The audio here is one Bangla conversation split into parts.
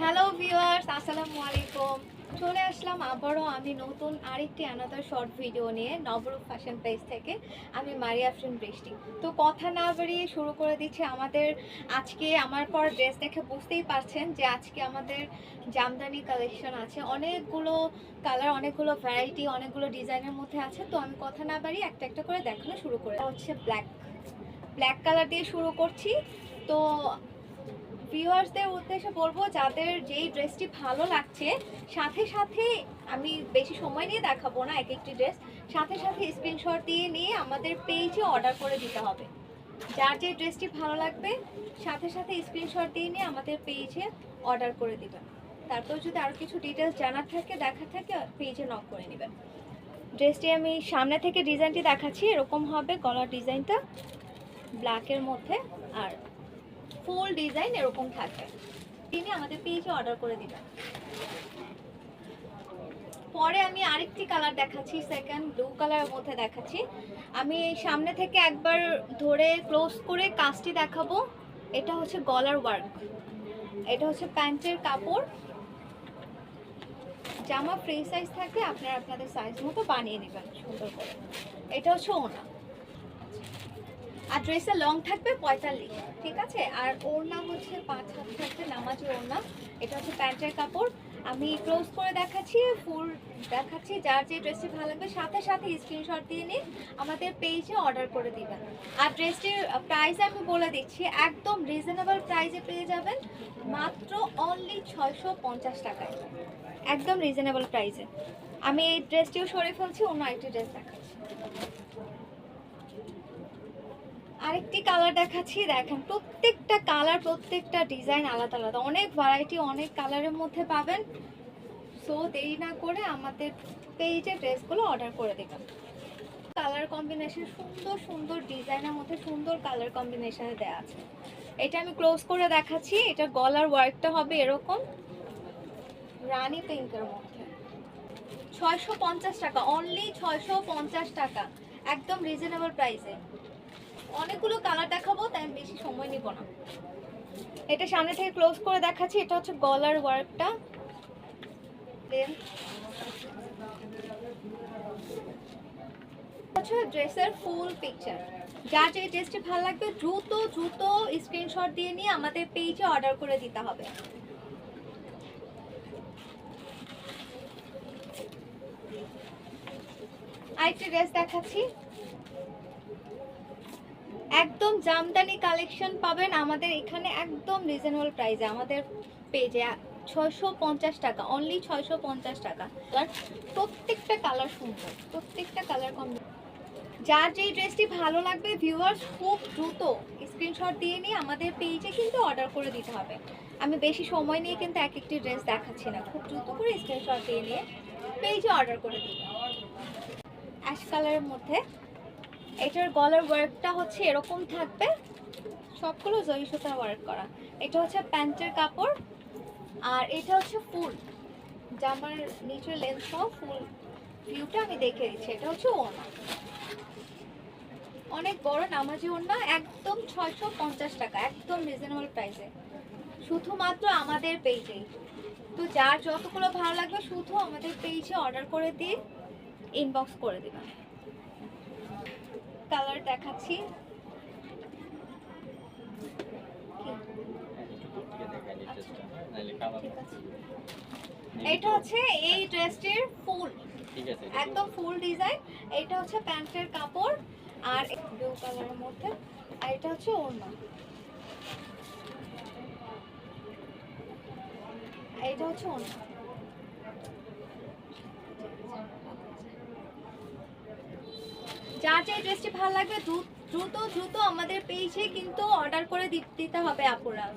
হ্যালো ভিউয়ার্স আসসালামু আলাইকুম। চলে আসলাম আবারও আমি নতুন আরেকটি আনাদার শর্ট ভিডিও নিয়ে নবরূপ ফ্যাশন পেজ থেকে। আমি মারিয়া আফরিন বৃষ্টি তো কথা না বাড়িয়ে শুরু করে দিচ্ছি আমাদের আজকে আমার পর ড্রেস দেখে বুঝতেই পারছেন যে আজকে আমাদের জামদানি কালেকশন আছে। অনেকগুলো কালার অনেকগুলো ভ্যারাইটি অনেকগুলো ডিজাইনের মধ্যে আছে। তো আমি কথা না বাড়িয়ে একটা একটা করে দেখানো শুরু করে হচ্ছে ব্ল্যাক ব্ল্যাক কালার দিয়ে শুরু করছি। তো ভিউয়ার্সদের উদ্দেশ্যে বলব, যাদের যেই ড্রেসটি ভালো লাগছে, সাথে সাথে আমি বেশি সময় নিয়ে দেখাবো না এক একটি ড্রেস সাথে সাথে স্ক্রিনশট দিয়ে নিয়ে আমাদের পেজে অর্ডার করে দিতে হবে। যার যে ড্রেসটি ভালো লাগবে, সাথে সাথে স্ক্রিনশট দিয়ে নিয়ে আমাদের পেজে অর্ডার করে দিবেন। তারপর যদি আরও কিছু ডিটেলস জানার থাকে, দেখার থাকে পেজে নক করে নেবেন। ড্রেসটি আমি সামনে থেকে ডিজাইনটি দেখাচ্ছি, এরকম হবে গলার ডিজাইনটা ব্ল্যাকের মধ্যে, আর ফুল ডিজাইন এরকম থাকবে তিনি আমাদের পেজে অর্ডার করে দিবেন পরে আমি আরেকটি কালার দেখাচ্ছি সেকেন্ড ব্লু কালারের মধ্যে দেখাচ্ছি। আমি সামনে থেকে একবার ধরে ক্লোজ করে কাজটি দেখাবো। এটা হচ্ছে গলার ওয়ার্ক এটা হচ্ছে প্যান্টের কাপড়। জামা ফ্রি সাইজ থাকলে আপনারা আপনাদের সাইজ মতো বানিয়ে নেবেন, সুন্দর করে। এটা হচ্ছে ওনা। আর ড্রেসের লং থাকবে পঁয়তাল্লিশ, ঠিক আছে? আর ওড়না হচ্ছে পাঁচ হাত থাকবে নামাজি ওড়না এটা হচ্ছে প্যান্টের কাপড়। আমি ক্লোজ করে দেখাচ্ছি ফুল দেখাচ্ছি। যার যে ড্রেসটি ভালো লাগবে, সাথে সাথে স্ক্রিনশট দিয়ে নিয়ে আমাদের পেজে অর্ডার করে দিবেন। আর ড্রেসটির প্রাইস আমি বলে দিচ্ছি, একদম রিজনেবল প্রাইসে পেয়ে যাবেন। মাত্র অনলি ছয়শো পঞ্চাশ টাকায়। একদম রিজনেবল প্রাইসে আমি এই ড্রেসটিও সরে ফেলছি, অন্য আরেকটি ড্রেস দেখাচ্ছি। আরেকটি কালার দেখাচ্ছি, দেখেন প্রত্যেকটা কালার প্রত্যেকটা ডিজাইন আলাদা আলাদা। অনেক ভ্যারাইটি অনেক কালারের মধ্যে পাবেন। সো দেরি না করে আমাদের পেজে ড্রেসগুলো অর্ডার করে দেবেন। কালার কম্বিনেশন সুন্দর সুন্দর ডিজাইনের মধ্যে সুন্দর কালার কম্বিনেশনে দেওয়া আছে। এটা আমি ক্লোজ করে দেখাচ্ছি, এটা গলার ওয়ার্কটা হবে এরকম, রানি পিঙ্কের মধ্যে। ছয়শো পঞ্চাশ টাকা অনলি ছয়শো পঞ্চাশ টাকা, একদম রিজনেবল প্রাইসে অনেকগুলো কালার দেখাবো তাই আমি বেশি সময় নিব না। এটা সামনে থেকে ক্লোজ করে দেখাচ্ছি এটা হচ্ছে গলার ওয়ার্কটা দেন হচ্ছে ড্রেসের ফুল পিকচার যার যে ড্রেসটি ভালো লাগবে দ্রুত দ্রুত স্ক্রিনশট দিয়ে নিয়ে আমাদের পেজে অর্ডার করে দিতে হবে। আরেকটি ড্রেস দেখাচ্ছি। একদম জামদানি কালেকশন পাবেন। আমাদের এখানে একদম রিজনেবল প্রাইসে আমাদের পেজে ছয়শো পঞ্চাশ টাকা অনলি ছয়শো পঞ্চাশ টাকা। আর প্রত্যেকটা কালার সুন্দর, প্রত্যেকটা কালার কম যার যেই ড্রেসটি ভালো লাগবে ভিউয়ার্স খুব দ্রুত স্ক্রিনশট দিয়ে নিয়ে আমাদের পেজে কিন্তু অর্ডার করে দিতে হবে। আমি বেশি সময় নিয়ে কিন্তু এক একটি ড্রেস দেখাচ্ছি না। খুব দ্রুত করে স্ক্রিনশট দিয়ে নিয়ে পেজে অর্ডার করে দিতে অ্যাশ কালারের মধ্যে এটার গলার ওয়ার্কটা হচ্ছে এরকম থাকবে। সবগুলো জরি সুতার ওয়ার্ক করা। এটা হচ্ছে প্যান্টের কাপড়, আর এটা হচ্ছে ফুল। জামার নিচের লেন্স সহ ফুল ভিউটা আমি দেখে দিচ্ছি। এটা হচ্ছে ওনা অনেক বড় নামাজি ওনা একদম ছয়শো পঞ্চাশ টাকা, একদম রিজনেবল প্রাইসে শুধুমাত্র আমাদের পেজেই তো যার যতগুলো ভালো লাগবে, শুধু আমাদের পেজে অর্ডার করে দিয়ে ইনবক্স করে দেবেন। কালার দেখাচ্ছি। এটা হচ্ছে এই ড্রেসটির ফুল। ঠিক আছে একদম ফুল। ডিজাইন। এটা হচ্ছে প্যান্টের কাপড় আর ব্লু কালারের মধ্যে। আর এটা হচ্ছে ওড়না। এটা হচ্ছে ওড়না। যার যে ড্রেসটি ভালো লাগবে দ্রু- দ্রুত দ্রুত আমাদের পেজে কিন্তু অর্ডার করে দিতে হবে আপুরা।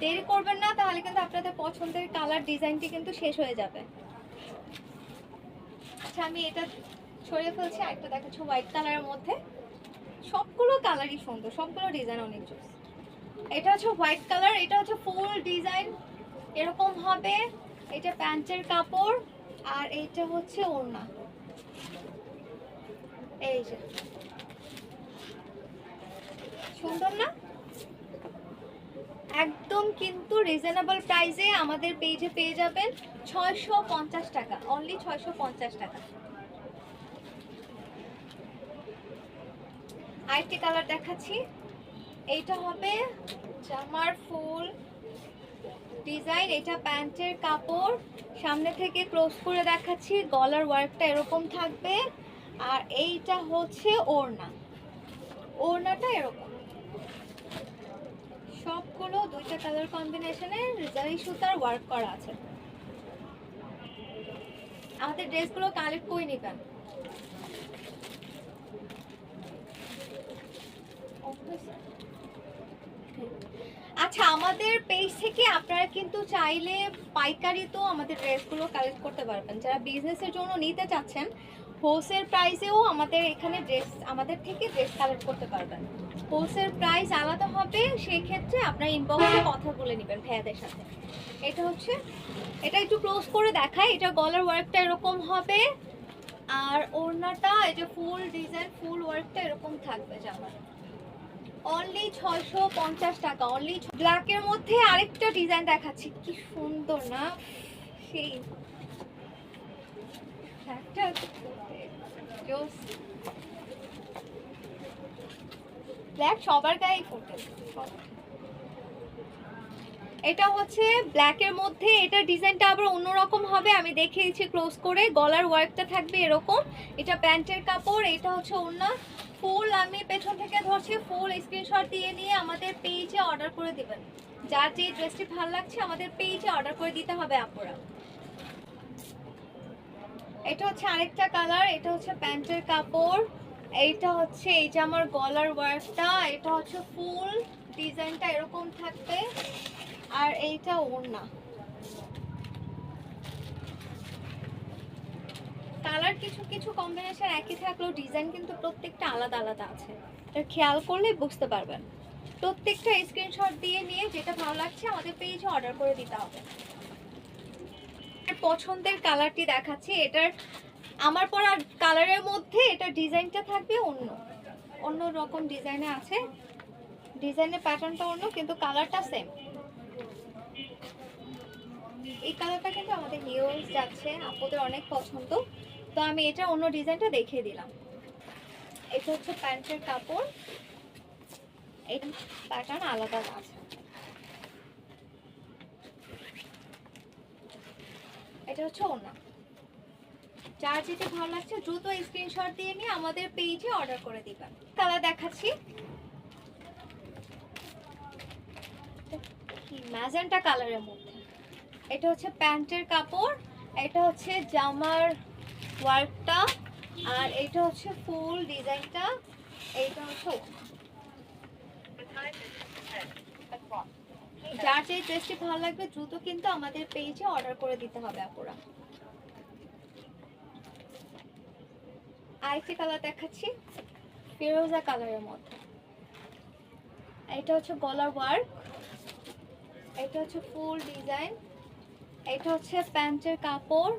দেরি করবেন না, তাহলে কিন্তু আপনাদের পছন্দের কালার ডিজাইনটি কিন্তু শেষ হয়ে যাবে। আচ্ছা আমি এটা ছড়িয়ে ফেলছি একটা দেখাচ্ছি হোয়াইট কালারের মধ্যে। সবগুলো কালারই সুন্দর, সবগুলো ডিজাইন অনেক জোস এটা হচ্ছে হোয়াইট কালার এটা হচ্ছে ফুল ডিজাইন এরকম হবে, এটা প্যান্টের কাপড়, আর এইটা হচ্ছে ওড়না। এই যে। সুন্দর না? একদম কিন্তু রিজনেবল প্রাইসে আমাদের পেজে পেয়ে যাবেন ছয়শো পঞ্চাশ টাকা অনলি ছয়শো পঞ্চাশ টাকা। আরেকটি কালার দেখাচ্ছি। এইটা হবে জামার ফুল ডিজাইন এটা প্যান্টের কাপড়। সামনে থেকে ক্লোজ করে দেখাচ্ছি, গলার ওয়ার্কটা এরকম থাকবে। আর এইটা হচ্ছে ওড়না। ওড়নাটা এরকম। সবগুলো দুইটা কালার কম্বিনেশনে রিজারি সুতার ওয়ার্ক করা আছে। আমাদের ড্রেসগুলো কালেক্ট করে নেবেন। আচ্ছা আমাদের পেজ থেকে আপনারা কিন্তু চাইলে পাইকারি তো আমাদের ড্রেসগুলো কালেক্ট করতে পারবেন। যারা বিজনেসের জন্য নিতে চাচ্ছেন হোলসেল প্রাইসেও আমাদের এখানে ড্রেস আমাদের থেকে ড্রেস কালেক্ট করতে পারবেন। হোলসেল প্রাইস আলাদা হবে সেই ক্ষেত্রে আপনার ইনবক্সে কথা বলে নেবেন ভাইয়াদের সাথে। এটা হচ্ছে, এটা একটু ক্লোজ করে দেখায় এটা গলার ওয়ার্কটা এরকম হবে, আর ওড়নাটা, এই যে ফুল ডিজাইন ফুল ওয়ার্কটা এরকম থাকবে জামার অনলি ছয়শো পঞ্চাশ টাকা অনলি ব্ল্যাকের মধ্যে আরেকটা ডিজাইন দেখাচ্ছি, কি সুন্দর না, সেই। একটা ব্ল্যাক সবার গায়ে ফোটে এটা হচ্ছে ব্ল্যাকের মধ্যে, এটা ডিজাইনটা আবার অন্যরকম হবে। আমি দেখিয়েছি ক্লোজ করে, গলার ওয়ার্কটা থাকবে এরকম। এটা প্যান্টের কাপড়, এটা হচ্ছে অন্য ফুল আমি পেছন থেকে ধরছি, ফুল স্ক্রিনশট দিয়ে নিয়ে আমাদের পেজে অর্ডার করে দিবেন। যার যে ড্রেসটি ভালো লাগছে, আমাদের পেজে অর্ডার করে দিতে হবে আপুরা। এটা হচ্ছে আরেকটা কালার এটা হচ্ছে প্যান্টের কাপড়, এইটা হচ্ছে এই যে আমার গলার ওয়ার্কটা এটা হচ্ছে ফুল ডিজাইনটা এরকম থাকবে, আর এইটা ওড়না। কালার কিছু কিছু কম্বিনেশন একই থাকলেও ডিজাইন কিন্তু প্রত্যেকটা আলাদা আলাদা আছে। এটা খেয়াল করলে বুঝতে পারবেন। প্রত্যেকটা স্ক্রিনশট দিয়ে নিয়ে যেটা ভালো লাগছে আমাদের পেজে অর্ডার করে দিতে হবে। পছন্দের কালারটি দেখাচ্ছি, এটার, আমার পরা কালারের মধ্যে এটা ডিজাইনটা থাকবে অন্য। অন্য রকম ডিজাইনে আছে। ডিজাইনের প্যাটার্নটা অন্য, কিন্তু কালারটা সেম এই কালারটা কিন্তু আমাদের হিউজ যাচ্ছে আপনাদের অনেক পছন্দ। তো আমি এটা অন্য ডিজাইনটা দেখিয়ে দিলাম। এটা হচ্ছে প্যান্টের কাপড়। এই প্যাটার্ন আলাদা আছে। এটা হচ্ছে ওনা যার যেটা ভালো লাগছে, দ্রুত স্ক্রিনশট দিয়ে নিয়ে আমাদের পেজে অর্ডার করে দিবেন কালার দেখাচ্ছি। ম্যাজেন্টা কালারের মধ্যে। এটা হচ্ছে প্যান্টের কাপড়, এটা হচ্ছে জামার ওয়ার্কটা আর এটা হচ্ছে ফুল ডিজাইনটা এইটা হচ্ছে ওড়না। যার যে ড্রেসটি ভালো লাগবে, দ্রুত কিন্তু আমাদের পেজে অর্ডার করে দিতে হবে আপুরা। আইসি কালার দেখাচ্ছি, ফিরোজা কালারের মধ্যে। এটা হচ্ছে গলার ওয়ার্ক এটা হচ্ছে ফুল ডিজাইন এটা হচ্ছে প্যান্টের কাপড়,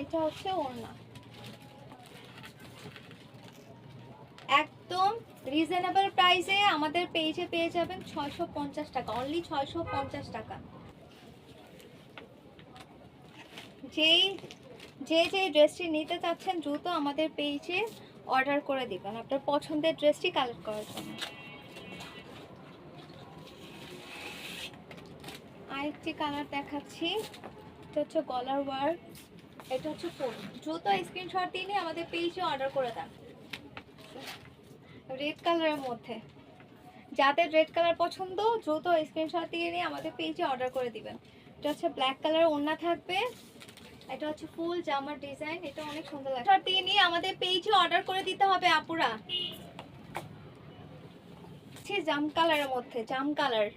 এটা হচ্ছে ওড়না একদম রিজনেবল প্রাইসে আমাদের পেজে পেয়ে যাবেন ছয়শো পঞ্চাশ টাকা অনলি ছয়শো পঞ্চাশ টাকা। যেই, যে যে ড্রেসটি নিতে চাচ্ছেন, দ্রুত আমাদের পেজে অর্ডার করে দিবেন। আপনার পছন্দের ড্রেসটি কালেক্ট করার জন্য। আরেকটি কালার দেখাচ্ছি, এটা হচ্ছে গলার ওয়ার্ক এটা হচ্ছে ফোন দ্রুত স্ক্রিনশট নিয়ে আমাদের পেজে অর্ডার করে দেন। রেড কালারের মধ্যে। যাদের রেড কালার পছন্দ, দ্রুত স্ক্রিনশট দিয়ে নিয়ে আমাদের পেজে অর্ডার করে দিবেন। এটা হচ্ছে ব্ল্যাক কালার ওড়না থাকবে। এটা হচ্ছে ফুল জামার ডিজাইন এটা অনেক সুন্দর লাগে শর্ট দিয়ে নিয়ে আমাদের পেজে অর্ডার করে দিতে হবে, আপুরা। জাম কালারের মধ্যে, জাম কালার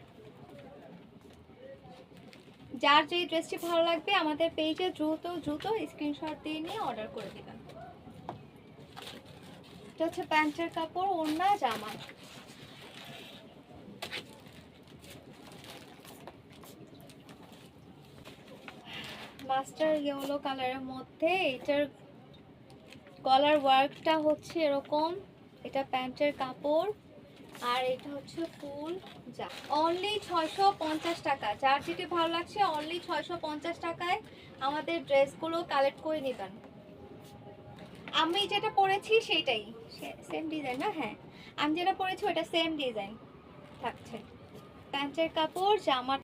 যার যে ড্রেসটি ভালো লাগবে, আমাদের পেজে দ্রুত দ্রুত স্ক্রিনশট দিয়ে নিয়ে অর্ডার করে দিবেন। এটা হচ্ছে প্যান্টের কাপড়, ওড়না, জামা। মাস্টার ইয়েলো কালারের মধ্যে এটার গলার ওয়ার্কটা হচ্ছে এরকম। এটা প্যান্টের কাপড় আর এটা হচ্ছে ফুল যা। অনলি ছয়শো পঞ্চাশ টাকা। যার যেটি ভালো লাগছে অনলি ছয়শো পঞ্চাশ টাকায় আমাদের ড্রেসগুলো কালেক্ট করে নেবেন। আমি যেটা পরেছি সেটাই সেম ডিজাইন না? হ্যাঁ। আমি যেটা পরেছি ওটা সেম ডিজাইন থাকছে। প্যান্টের কাপড় জামার